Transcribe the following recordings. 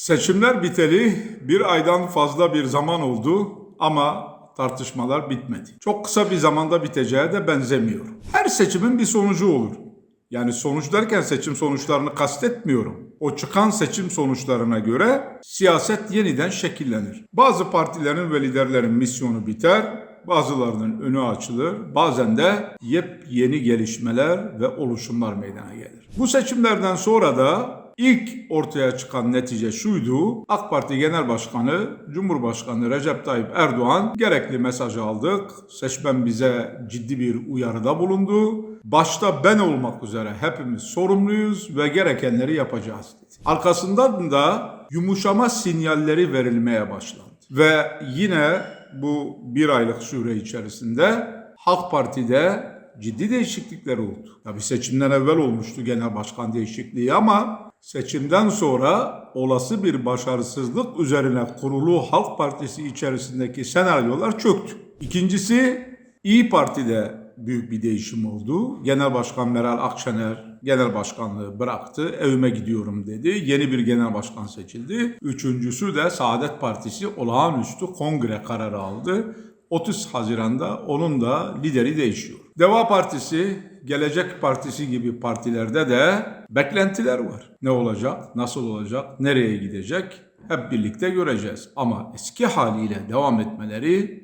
Seçimler biteli bir aydan fazla bir zaman oldu ama tartışmalar bitmedi. Çok kısa bir zamanda biteceğe de benzemiyor. Her seçimin bir sonucu olur. Yani sonuç derken seçim sonuçlarını kastetmiyorum. O çıkan seçim sonuçlarına göre siyaset yeniden şekillenir. Bazı partilerin ve liderlerin misyonu biter, bazılarının önü açılır, bazen de yepyeni gelişmeler ve oluşumlar meydana gelir. Bu seçimlerden sonra da ilk ortaya çıkan netice şuydu. AK Parti Genel Başkanı, Cumhurbaşkanı Recep Tayyip Erdoğan gerekli mesajı aldık. Seçmen bize ciddi bir uyarıda bulundu. Başta ben olmak üzere hepimiz sorumluyuz ve gerekenleri yapacağız dedi. Arkasından da yumuşama sinyalleri verilmeye başlandı. Ve yine bu bir aylık süre içerisinde Halk Parti'de ciddi değişiklikler oldu. Tabii seçimden evvel olmuştu genel başkan değişikliği ama seçimden sonra olası bir başarısızlık üzerine kurulu Halk Partisi içerisindeki senaryolar çöktü. İkincisi İyi Parti'de büyük bir değişim oldu. Genel Başkan Meral Akşener genel başkanlığı bıraktı. Evime gidiyorum dedi. Yeni bir genel başkan seçildi. Üçüncüsü de Saadet Partisi olağanüstü kongre kararı aldı. 30 Haziran'da onun da lideri değişiyor. Deva Partisi, Gelecek Partisi gibi partilerde de beklentiler var. Ne olacak, nasıl olacak, nereye gidecek hep birlikte göreceğiz. Ama eski haliyle devam etmeleri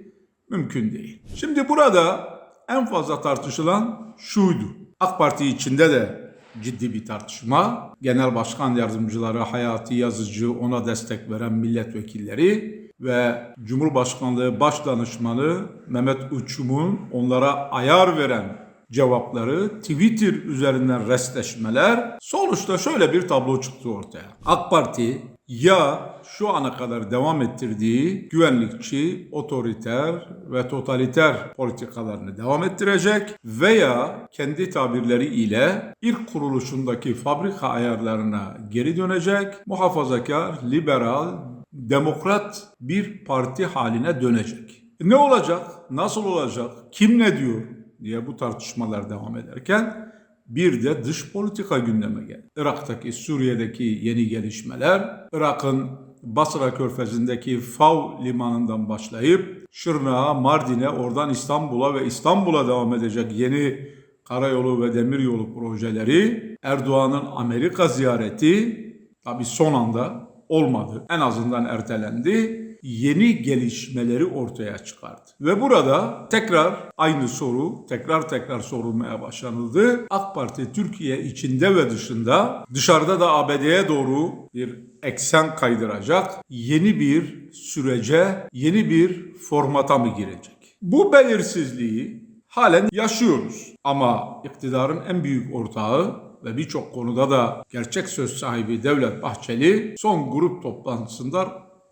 mümkün değil. Şimdi burada en fazla tartışılan şuydu. AK Parti içinde de ciddi bir tartışma. Genel Başkan Yardımcıları, Hayati Yazıcı, ona destek veren milletvekilleri ve Cumhurbaşkanlığı Baş Danışmanı Mehmet Uçum'un onlara ayar veren cevapları, Twitter üzerinden restleşmeler sonuçta şöyle bir tablo çıktı ortaya. AK Parti ya şu ana kadar devam ettirdiği güvenlikçi, otoriter ve totaliter politikalarını devam ettirecek veya kendi tabirleri ile ilk kuruluşundaki fabrika ayarlarına geri dönecek, muhafazakar, liberal, demokrat bir parti haline dönecek. Ne olacak? Nasıl olacak? Kim ne diyor? diye bu tartışmalar devam ederken bir de dış politika gündeme geldi. Irak'taki, Suriye'deki yeni gelişmeler, Irak'ın Basra Körfezi'ndeki Fav limanından başlayıp Şırnak'a, Mardin'e, oradan İstanbul'a ve İstanbul'a devam edecek yeni karayolu ve demiryolu projeleri, Erdoğan'ın Amerika ziyareti tabi son anda olmadı. En azından ertelendi. Yeni gelişmeleri ortaya çıkardı. Ve burada tekrar aynı soru tekrar tekrar sorulmaya başlanıldı. AK Parti Türkiye içinde ve dışında dışarıda da ABD'ye doğru bir eksen kaydıracak yeni bir sürece, yeni bir formata mı girecek? Bu belirsizliği halen yaşıyoruz. Ama iktidarın en büyük ortağı ve birçok konuda da gerçek söz sahibi Devlet Bahçeli son grup toplantısında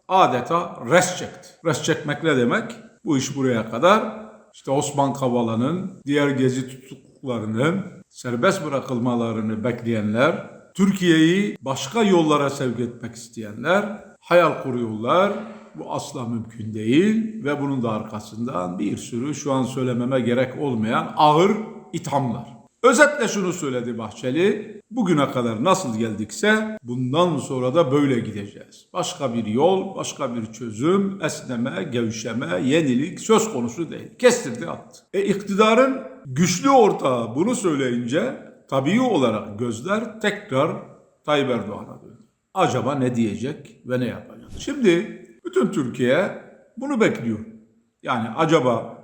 adeta res çekti. Res çekmek ne demek? Bu iş buraya kadar. İşte Osman Kavala'nın, diğer gezi tutuklularının serbest bırakılmalarını bekleyenler, Türkiye'yi başka yollara sevk etmek isteyenler hayal kuruyorlar. Bu asla mümkün değil ve bunun da arkasından bir sürü şu an söylememe gerek olmayan ağır ithamlar. Özetle şunu söyledi Bahçeli. Bugüne kadar nasıl geldikse bundan sonra da böyle gideceğiz. Başka bir yol, başka bir çözüm, esneme, gevşeme, yenilik söz konusu değil. Kestirdi attı. E iktidarın güçlü ortağı bunu söyleyince tabii olarak gözler tekrar Tayyip Erdoğan'a döndü. Acaba ne diyecek ve ne yapacak? Şimdi bütün Türkiye bunu bekliyor. Yani acaba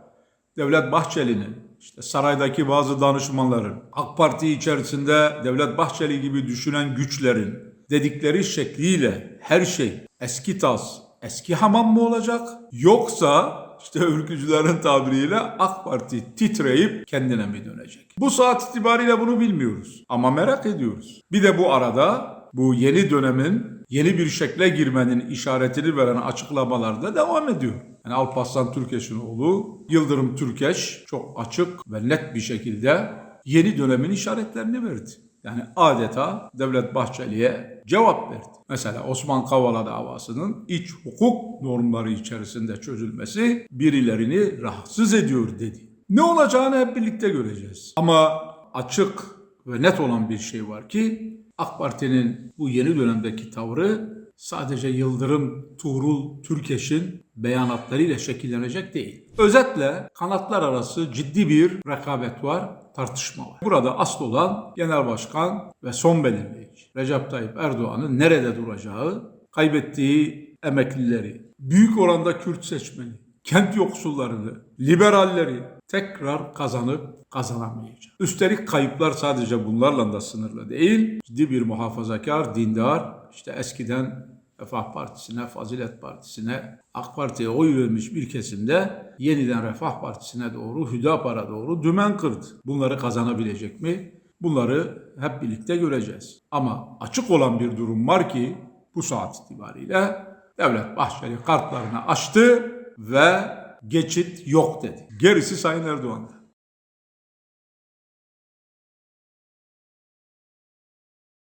Devlet Bahçeli'nin işte saraydaki bazı danışmanların, AK Parti içerisinde Devlet Bahçeli gibi düşünen güçlerin dedikleri şekliyle her şey eski tas, eski hamam mı olacak? Yoksa işte ülkücülerin tabiriyle AK Parti titreyip kendine mi dönecek? Bu saat itibariyle bunu bilmiyoruz ama merak ediyoruz. Bir de bu arada bu yeni dönemin yeni bir şekle girmenin işaretini veren açıklamalar da devam ediyor. Yani Alparslan Türkeş'in oğlu Yıldırım Türkeş çok açık ve net bir şekilde yeni dönemin işaretlerini verdi. Yani adeta Devlet Bahçeli'ye cevap verdi. Mesela Osman Kavala davasının iç hukuk normları içerisinde çözülmesi birilerini rahatsız ediyor dedi. Ne olacağını hep birlikte göreceğiz. Ama açık ve net olan bir şey var ki AK Parti'nin bu yeni dönemdeki tavrı sadece Yıldırım, Tuğrul, Türkeş'in beyanatlarıyla şekillenecek değil. Özetle kanatlar arası ciddi bir rekabet var, tartışma var. Burada asıl olan Genel Başkan ve son belirleyici Recep Tayyip Erdoğan'ın nerede duracağı, kaybettiği emeklileri, büyük oranda Kürt seçmeni, kent yoksullarını, liberalleri tekrar kazanıp kazanamayacak. Üstelik kayıplar sadece bunlarla da sınırlı değil. Ciddi bir muhafazakar, dindar, işte eskiden Refah Partisi'ne, Fazilet Partisi'ne, AK Parti'ye oy vermiş bir kesimde yeniden Refah Partisi'ne doğru, Hüdapar'a doğru dümen kırdı. Bunları kazanabilecek mi? Bunları hep birlikte göreceğiz. Ama açık olan bir durum var ki bu saat itibariyle Devlet Bahçeli kartlarını açtı ve geçit yok dedi. Gerisi Sayın Erdoğan.